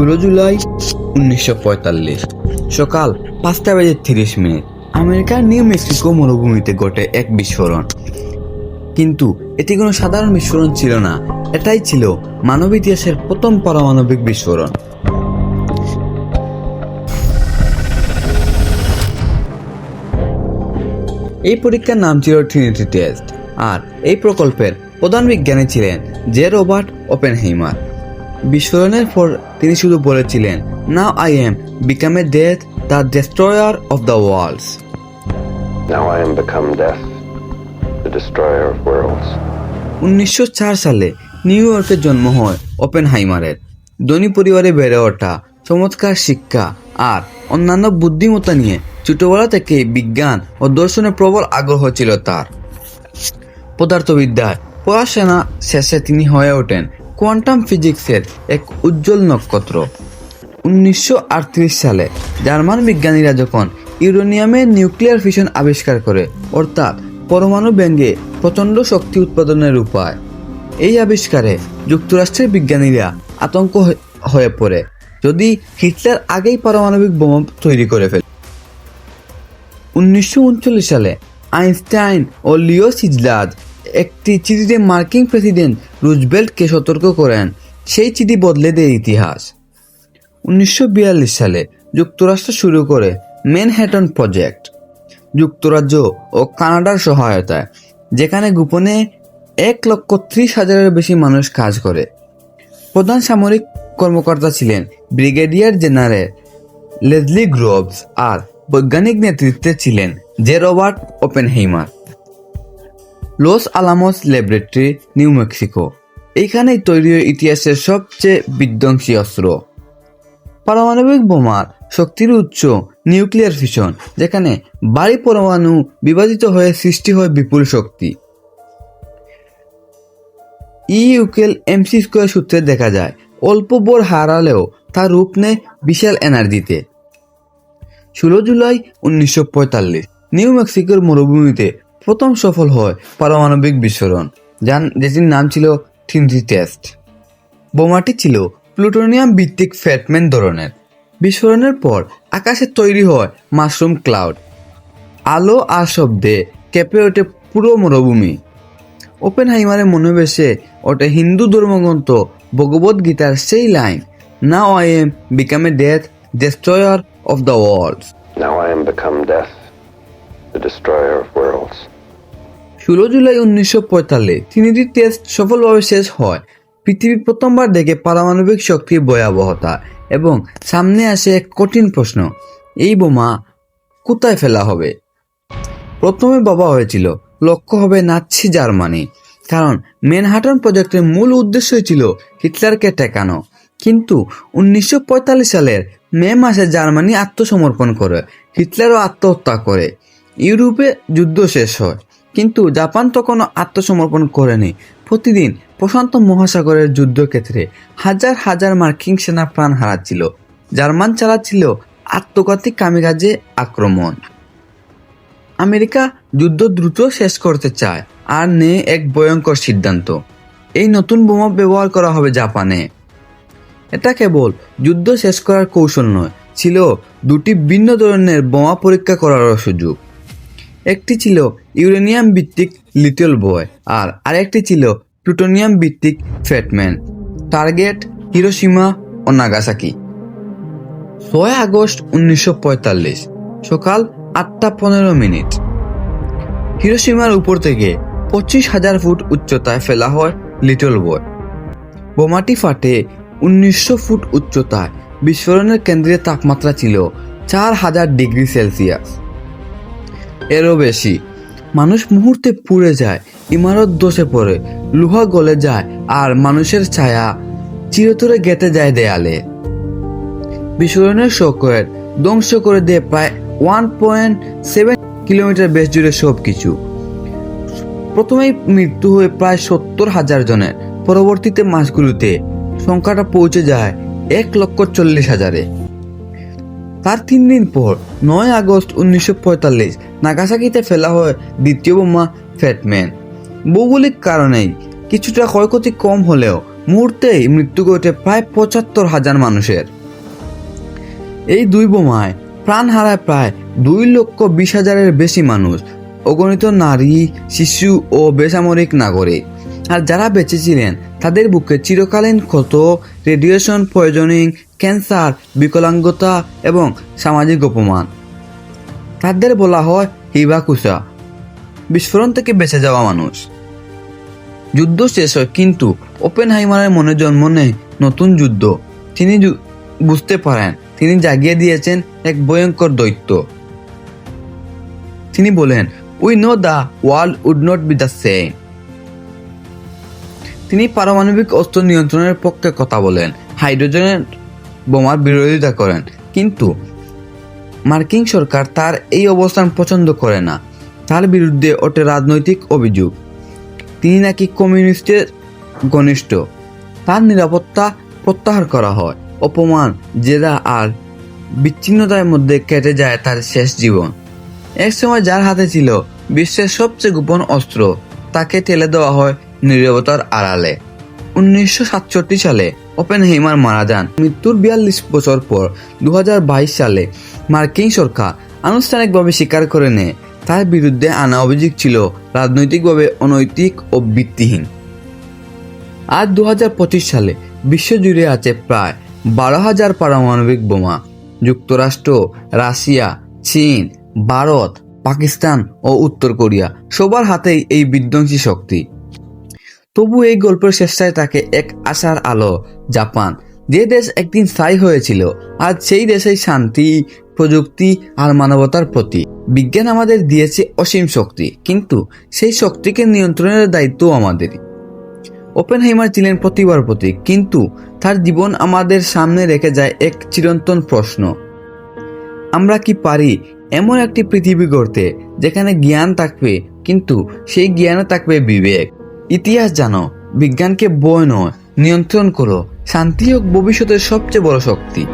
ষোলো জুলাই উনিশশো পঁয়তাল্লিশ। সকাল পাঁচটা বেজে তিরিশ মিনিট। আমেরিকার নিউ মেক্সিকো মরুভূমিতে ঘটে এক বিস্ফোরণ। কিন্তু এটি কোনো সাধারণ বিস্ফোরণ ছিল না, এটাই ছিল মানব ইতিহাসের প্রথম পারমাণবিক বিস্ফোরণ। এই পরীক্ষার নাম ছিল ট্রিনিটি টেস্ট আর এই প্রকল্পের প্রধান বিজ্ঞানী ছিলেন জে রবার্ট ওপেনহেইমার। বিস্ফোরণের পর তিনি শুধু বলেছিলেন now I am become a death the destroyer of the worlds Now I am become death, the destroyer of worlds. উনিশশো সালে নিউ ইয়র্কে জন্ম হয় ওপেনহাইমারের ধনী পরিবারে বেড়ে ওঠা চমৎকার শিক্ষা আর অন্যান্য বুদ্ধিমত্তা নিয়ে ছোটবেলা থেকে বিজ্ঞান ও দর্শনে প্রবল আগ্রহ ছিল তার। পদার্থবিদ্যায় পড়াশোনা শেষে তিনি হয়ে ওঠেন কোয়ান্টাম ফিজিক্সের এক উজ্জ্বল নক্ষত্র। উনিশশো আটত্রিশ সালে জার্মান বিজ্ঞানীরা যখন ইউরেনিয়ামের নিউক্লিয়ার ফিশন আবিষ্কার করে, অর্থাৎ পরমাণু ব্যঙ্গে প্রচণ্ড শক্তি উৎপাদনের উপায়, এই আবিষ্কারে যুক্তরাষ্ট্রের বিজ্ঞানীরা আতঙ্ক হয়ে- হয়ে পড়ে, যদি হিটলার আগেই পারমাণবিক বোমা তৈরি করে ফেলে। উনিশশো উনচল্লিশ সালে আইনস্টাইন ও লিও সিজলাদ একটি চিঠিতে মার্কিন প্রেসিডেন্ট রুজবেল্টকে সতর্ক করেন। সেই চিঠি বদলে দেয় ইতিহাস। উনিশশো বিয়াল্লিশ সালে যুক্তরাষ্ট্র শুরু করে ম্যানহ্যাটন প্রজেক্ট। যুক্তরাজ্য ও কানাডার সহায়তায়, যেখানে গোপনে এক লক্ষ ত্রিশ হাজারের বেশি মানুষ কাজ করে। প্রধান সামরিক কর্মকর্তা ছিলেন ব্রিগেডিয়ার জেনারেল লেজলি গ্রোভস আর বৈজ্ঞানিক নেতৃত্বে ছিলেন J Robert Oppenheimer. Los Alamos laboratory New Mexico এইখানেই তৈরি হয় ইতিহাসের সবচেয়ে বিধ্বংসী অস্ত্র। পারমাণবিক বোমার শক্তির উৎস নিউক্লিয়ার ফিশন, যেখানে বাড়ি পরমাণু বিভাজিত হয়ে সৃষ্টি হয় বিপুল শক্তি। ইউকেল এমসি স্কোয়ার সূত্রে দেখা যায়, অল্প বোর হারালেও তার রূপ নেয় বিশাল এনার্জিতে। ষোলো জুলাই উনিশশো পঁয়তাল্লিশ, নিউ মেক্সিকোর মরুভূমিতে প্রথম সফল হয় পারমাণবিক বিস্ফোরণ যার যেটির নাম ছিল থিনরি টেস্ট। বোমাটি ছিল প্লুটোনিয়াম ভিত্তিক ফ্যাটম্যান ধরনের। বিস্ফোরণের পর আকাশে তৈরি হয় মাশরুম ক্লাউড। আলো আর শব্দে কেঁপে ওঠে পুরো মরুভূমি। ওপেন হাইমারে মনে বেশে ওঠে হিন্দু ধর্মগ্রন্থ ভগবত গীতার সেই line now I am become a death destroyer of the world Now I am become death, the destroyer of worlds. ষোলো জুলাই উনিশশো পঁয়তাল্লিশ তিনটি টেস্ট সফলভাবে শেষ হয়। পৃথিবী প্রথমবার দেখে পারমাণবিক শক্তির ভয়াবহতা এবং সামনে আসে এক কঠিন প্রশ্ন, এই বোমা কোথায় ফেলা হবে? প্রথমে বাবা হয়েছিল, লক্ষ্য হবে নাচ্ছি জার্মানি, কারণ ম্যানহাটন প্রজেক্টের মূল উদ্দেশ্যই ছিল হিটলারকে ঠেকানো। কিন্তু উনিশশো পঁয়তাল্লিশ সালের মে মাসে জার্মানি আত্মসমর্পণ করে, হিটলারও আত্মহত্যা করে। ইউরোপে যুদ্ধ শেষ হয়। কিন্তু জাপান তো কোনো আত্মসমর্পণ করেনি। প্রতিদিন প্রশান্ত মহাসাগরের যুদ্ধক্ষেত্রে হাজার হাজার মার্কিন সেনা প্রাণ হারাচ্ছিল। জার্মান চালাচ্ছিল আত্মঘাতী কামিকাজে আক্রমণ। আমেরিকা যুদ্ধ দ্রুত শেষ করতে চায় আর নেয় এক ভয়ঙ্কর সিদ্ধান্ত। এই নতুন বোমা ব্যবহার করা হবে জাপানে। এটা কেবল যুদ্ধ শেষ করার কৌশল নয়, ছিল দুটি ভিন্ন ধরনের বোমা পরীক্ষা করারও সুযোগ। একটি ছিল ইউরেনিয়াম ভিত্তিক লিটল বয় আর আরেকটি ছিল প্লুটোনিয়াম ভিত্তিক ফ্যাটম্যান। টার্গেট হিরোসীমা ও নাগাসাকি। ছয় আগস্ট উনিশশো পঁয়তাল্লিশ সকাল আটটা পনেরো মিনিট। হিরোসীমার উপর থেকে পঁচিশ হাজার ফুট উচ্চতায় ফেলা হয় লিটল বয়। বোমাটি ফাটে উনিশশো ফুট উচ্চতায়। বিস্ফোরণের কেন্দ্রের তাপমাত্রা ছিল চার হাজার ডিগ্রি সেলসিয়াস। এরও বেশি। মানুষ মুহূর্তে পুড়ে যায়, ইমারত দোষে পড়ে, লোহা গলে যায়, আর মানুষের ছায়া চিরতরে গেতে যায় দেয়ালে। বিস্ফোরণের শোকের ধ্বংস করে দেয় প্রায় ওয়ান পয়েন্ট সেভেন কিলোমিটার বেশ জুড়ে সব কিছু প্রথমেই মৃত্যু হয়ে প্রায় সত্তর হাজার জনের। পরবর্তীতে মাসগুলোতে সংখ্যাটা পৌঁছে যায় এক লক্ষ চল্লিশ হাজারে। তার তিন দিন পর, নয় আগস্ট উনিশশো পঁয়তাল্লিশ, নাগাসাকিতে ফেলা হয় দ্বিতীয় বোমা ফ্যাটম্যান। ভৌগোলিক কারণেই কিছুটা ক্ষয়ক্ষতি কম হলেও মুহূর্তেই মৃত্যু ঘটে প্রায় পঁচাত্তর হাজার মানুষের। এই দুই বোমায় প্রাণ হারায় প্রায় দুই লক্ষ বিশ হাজারের বেশি মানুষ, অগণিত নারী, শিশু ও বেসামরিক নাগরিক। আর যারা বেঁচে ছিলেন তাদের বুকে চিরকালীন ক্ষত, রেডিয়েশন, পয়জনিং, ক্যান্সার, বিকলাঙ্গতা এবং সামাজিক অপমান। তাদের বলা হয় হিবাকুসা বিস্ফোরণ থেকে বেঁচে যাওয়া মানুষ। যুদ্ধ শেষ হয় কিন্তু ওপেন হাইমারের মনে জন্ম নেয় নতুন যুদ্ধ। তিনি বুঝতে পারেন, তিনি জাগিয়ে দিয়েছেন এক ভয়ঙ্কর দৈত্য। তিনি বলেন we know the world would not be the same তিনি পারমাণবিক অস্ত্র নিয়ন্ত্রণের পক্ষে কথা বলেন, হাইড্রোজেনের বোমার বিরোধিতা করেন। কিন্তু মার্কিন সরকার তার এই অবস্থান পছন্দ করে না। তার বিরুদ্ধে ওঠে রাজনৈতিক অভিযোগ। তিনি নাকি কমিউনিস্টের ঘনিষ্ঠ। তার নিরাপত্তা প্রত্যাহার করা হয়। অপমান, জেদা আর বিচ্ছিন্নতার মধ্যে কেটে যায় তার শেষ জীবন। এক সময় যার হাতে ছিল বিশ্বের সবচেয়ে গোপন অস্ত্র, তাকে ঠেলে দেওয়া হয় নীরবতার আড়ালে। উনিশশো সাতষট্টি সালে ওপেন হেমার মারা যান। মৃত্যুর বিয়াল্লিশ বছর পর দু হাজার বাইশ সালে মার্কিন সরকার আনুষ্ঠানিকভাবে স্বীকার করে নেয়। তার বিরুদ্ধে আনা অভিযোগ ছিল রাজনৈতিকভাবে অনৈতিক ও ভিত্তিহীন। আজ দু হাজার পঁচিশ সালে বিশ্বজুড়ে আছে প্রায় বারো হাজার পারমাণবিক বোমা। যুক্তরাষ্ট্র, রাশিয়া, চীন, ভারত, পাকিস্তান ও উত্তর কোরিয়া সবার হাতেই এই বিধ্বংসী শক্তি। তবু এই গল্পের শেষটায় থাকে এক আশার আলো, জাপান। যে দেশ একদিন স্থায়ী হয়েছিল, আজ সেই দেশেই শান্তি, প্রযুক্তি আর মানবতার প্রতি বিজ্ঞান আমাদের দিয়েছে অসীম শক্তি, কিন্তু সেই শক্তিকে নিয়ন্ত্রণের দায়িত্ব আমাদেরই ওপেন হাইমার ছিলেন প্রতিভার প্রতীক, কিন্তু তার জীবন আমাদের সামনে রেখে যায় এক চিরন্তন প্রশ্ন। আমরা কি পারি এমন একটি পৃথিবী গড়তে, যেখানে জ্ঞান থাকবে, কিন্তু সেই জ্ঞানে থাকবে বিবেক? ইতিহাস জানো বিজ্ঞানকে বয় নয় নিয়ন্ত্রণ করো। শান্তি হোক ভবিষ্যতের সবচেয়ে বড় শক্তি।